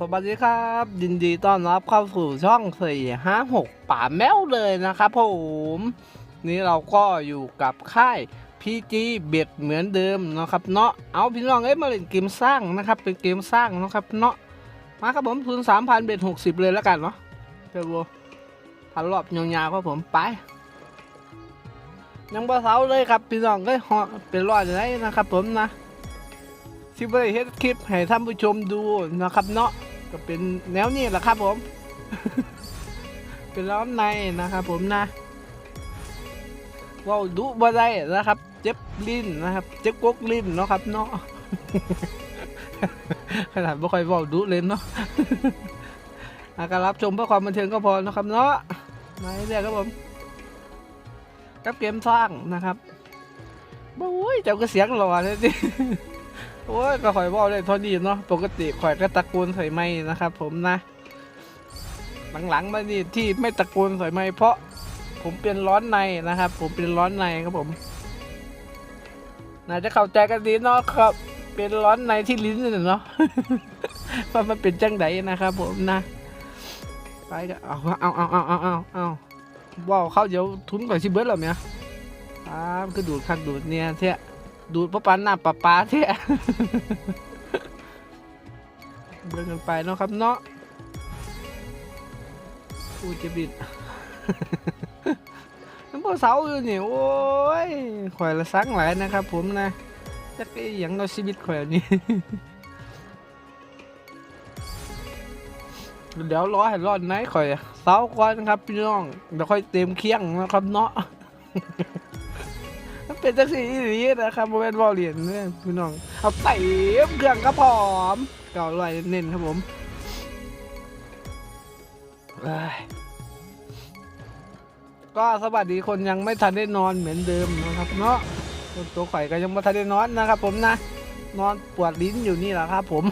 สวัสดีครับยินดีต้อนรับเข้าสู่ช่องสี่ห้าหกป่าแมวเลยนะครับผม นี่เราก็อยู่กับค่ายพีจีเบ็ดเหมือนเดิมนะครับเนาะเอาพี่น้องเอ้ยมาเล่นเกมสร้างนะครับเป็นเกมสร้างนะครับเนาะมาครับผมทุนสามพันเบ็ดหกสิบเลยแล้วกันเนาะเจ้าบัวพันรอบยาวๆครับผมไปยังบ่เสาเลยครับพี่น้องเอ้ยเหาะเป็นรอดอยู่ไหนนะครับผมนะที่ไปเฮ็ดคลิปให้ท่านผู้ชมดูนะครับเนาะ ก็เป็นแนวนี้แหละครับผม เป็นร้อนในนะครับผมนะว่าดุบ่ได้นะครับ เจ็บลิ้นนะครับ เจ็บกกลิ้นเนาะครับเนาะขนาดไม่ค่อยว่าดุเลยเนาะอาการรับชมเพื่อความบันเทิงก็พอนะครับเนาะมาเรื่อยๆครับผมกับเกมสร้างนะครับโอ้ยเจ้าก็เสียงหล่อเลยสิ โอ้ยก็ข่อยบอกเลยเทอดีเนาะปกติข่อยก็ตะโกนใส่ไม้นะครับผมนะหลังๆมานี่ที่ไม่ตะโกนใส่ไม้เพราะผมเป็นร้อนในนะครับ ผมเป็นร้อนในครับผมน่าจะเข้าใจกันดีเนาะครับ เป็นร้อนในที่ลิ้นน่ะเนาะว่ามันเป็นจังไดนะครับ ผมนะไปก็เอาเอาเอาเอาเอาเอาเอาว้าวเขาเดี๋ยวทุนก่อนสิเบิร์ดหรอเนี่ยอ้ามคือดูดคักดูดเนี่ยเท่ ดูดพระปานหน้าปลาปลาเท่เบิ่งกันไปเนาะครับเนาะกูจะบิดน้ำพอเสาอยู่นี่โอ้ยข่อยละสังหลายนะครับผมนะจักไอ้ยังเราชีวิตข่อยนี่เดี๋ยวรอให้รอดไหนข่อยเสาก่อนครับพี่น้องเดี๋ยวค่อยเต็มเคียงนะครับเนาะ เป็นจังสีนี้นะครับโมเมนต์บอลเลียนเนี่ยพี่น้องเอาเต็มเครื่องครับผมเก่าลอยเน้นครับผมก็สวัสดีคนยังไม่ทันได้นอนเหมือนเดิมนะครับเนาะตัวข่อยก็ยังไม่ทันได้นอนนะครับ ผมนะนอนปวดลิ้นอยู่นี่แหละครับ ผม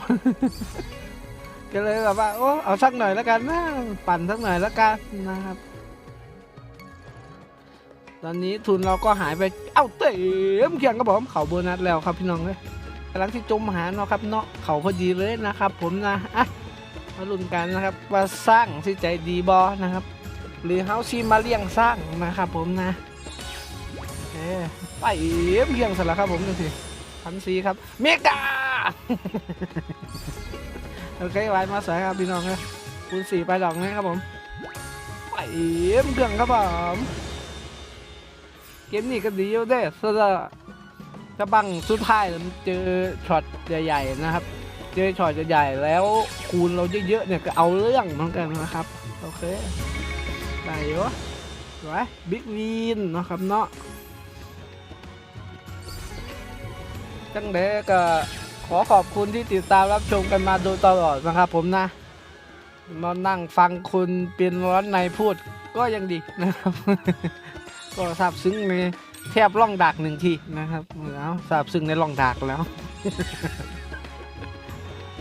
ก็เลยแบบว่าโอ้เอาสักหน่อยแล้วกันนะปั่นสักหน่อยแล้วกันนะครับ ตอนนี้ทุนเราก็หายไป เอ้าเต็มเคียงครับผมเขาโบนัสแล้วครับพี่น้องเลยกำลังที่จมหาเนาะครับเนาะเขาพอดีเลยนะครับ ผมนะอะมาลุ้นกันนะครับว่าสร้างที่ใจดีบอนะครับ หรือเฮาซีมาเลี้ยงสร้างนะครับผมนะเอ้ไปเอ็มเคียงสล้วครับผมดูสิพันสีครับเมกาโอเคไว้มาใส่ครับพี่น้องเลยคูณสี่ไปดอกนี้ครับผมไปเอ็มเครื่องครับผม เกมนี้ก็ดีอยู่เด้สำหรับจะบังสุดท้ายมันเจอช็อตใหญ่ๆนะครับ เจอช็อตใหญ่ๆแล้วคูณเราเยอะๆเนี่ยก็เอาเรื่องเหมือนกันนะครับโอเคได้อยู่สวยบิ๊กวีนนะครับเนาะจังเด็ก็ขอขอบคุณที่ติดตามรับชมกันมาโดยตลอดนะครับผมนะมานั่งฟังคุณเป็นร้อนในพูดก็ยังดีนะครับ ก็ทราบซึ้งในแทบล่องดักหนึ่งทีนะครับแล้วทราบซึ้งในล่องดักแล้ว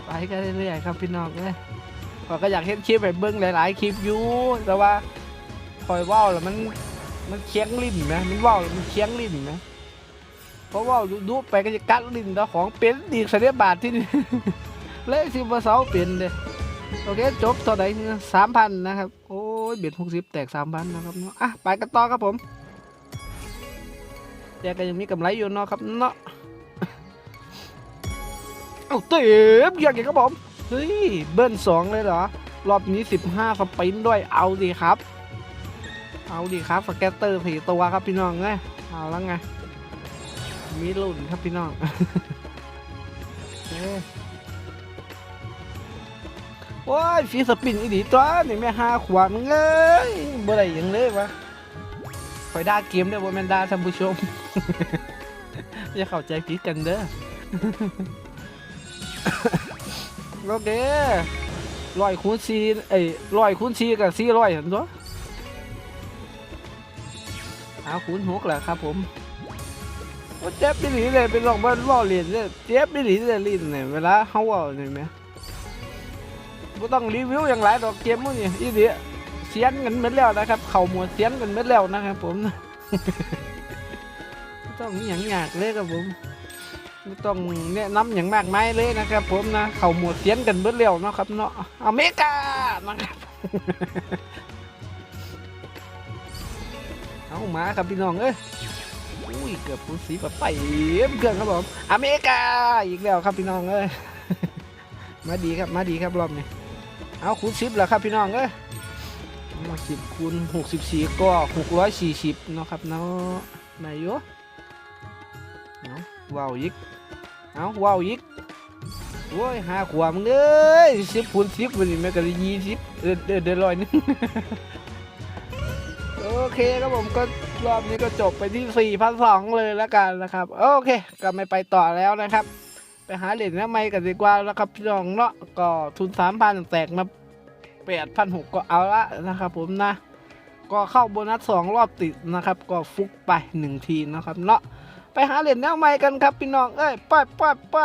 ไปกันเรื่อยๆครับพี่น้องเลยก็ก็อยากเห็นคลิปไปเบิ้งหลาย ๆ คลิปอยู่แต่ว่าคอยว่าวแล้วมันมันเคียงลิ้นไหมมันว่าวมันเคียงลิ้นไหมเพราะว่าดูไปก็จะกัดลิ้นแต่ของเป็นดีกเสียบาทที่นี่เลยสิบเสาเป็นเด้โอเคจบเท่าไหร่สามพันนะครับ โอ้ยเบ็ดหกสิบแตกสามพันนะครับเนาะอะไปกันต่อครับผม แต่ก็ยังมีกำไรอยู่เนาะครับเนาะเอาเต็มอย่างนี้ครับผมเฮ้ยเบิ้ลสองเลยเหรอ รอบนี้สิบห้าสปินด้วยเอาดีครับ เอาดีครับสแกตเตอร์สี่ตัวครับพี่น้องไงเอาแล้วไงมีลุ่นครับพี่น้องโอ้ยฟีสปินอีดีตัวนี่แม่ห้าขวานมึงเอ้ยบ่ได้ยังเลยวะ คอยด่าเกมเด้อบ่แม่นด่าท่านผู้ชม อย่าเข้าใจผิดกันเด้อ โอเคร้อยคูณสี่เอ้ยร้อยคูณสี่กับสี่ร้อยเห็นตัวเอาคูณหกแหละครับผมโอ้เจ็บไม่หลีเลยเป็นรองบ้านล่อเรียนเลยเจ็บไม่หลีเลยลิ้นเนี่ยเวลาเขาเว่าเนี่ยไหมบ่ต้องรีวิวอย่างไรดอกเกมพวกนี้อีเดีย สียนกันหมดแล้วนะครับ เข่าหมวดเสียนกันหมดแล้วนะครับผมต้องมีหยังยากเลยครับผมไม่ต้องแนะนำอย่างมากมายเลยนะครับ ผมนะเข่าหมวดเสียนกันเบิดเร็วเนาะครับเนาะอเมริกานะครับเอามาครับพี่น้องเอ้ยอุ้ยเกือบปูสีแบบไปเอ็มเครื่องครับผมอเมริกาอีกแล้วครับพี่น้องเอ้ยมาดีครับมาดีครับรอบนี้เอาคูณสิบแล้วครับพี่น้องเอ้ย มาสิบคูณหกสิบสี่ก็หกร้อยสี่สิบเนาะครับเนาะนายโยเอาว้าวยิกเอาว้าวยิกโอ้ยห้าขวบมึงเอ้ยสิบคูณสิบวันนี้แม่ก็ได้ยี่สิบเดือนเดือนร้อยนึงโอเคครับผมก็รอบนี้ก็จบไปที่4,200เลยแล้วกันนะครับ โอเค ก็ไม่ไปต่อแล้วนะครับ ไปหาเหรียญน้ำไม้กันดีกว่าแล้วครับพี่น้องเนาะก็ทุน3,000แตกมา 8,600 ก็เอาละนะครับผมนะ ก็เข้าโบนัส 2 รอบติดนะครับ ก็ฟุกไป 1 ทีนะครับเนาะไปหาเหรียญน้ำไม้กันครับพี่น้องเอ้ยไปไปไป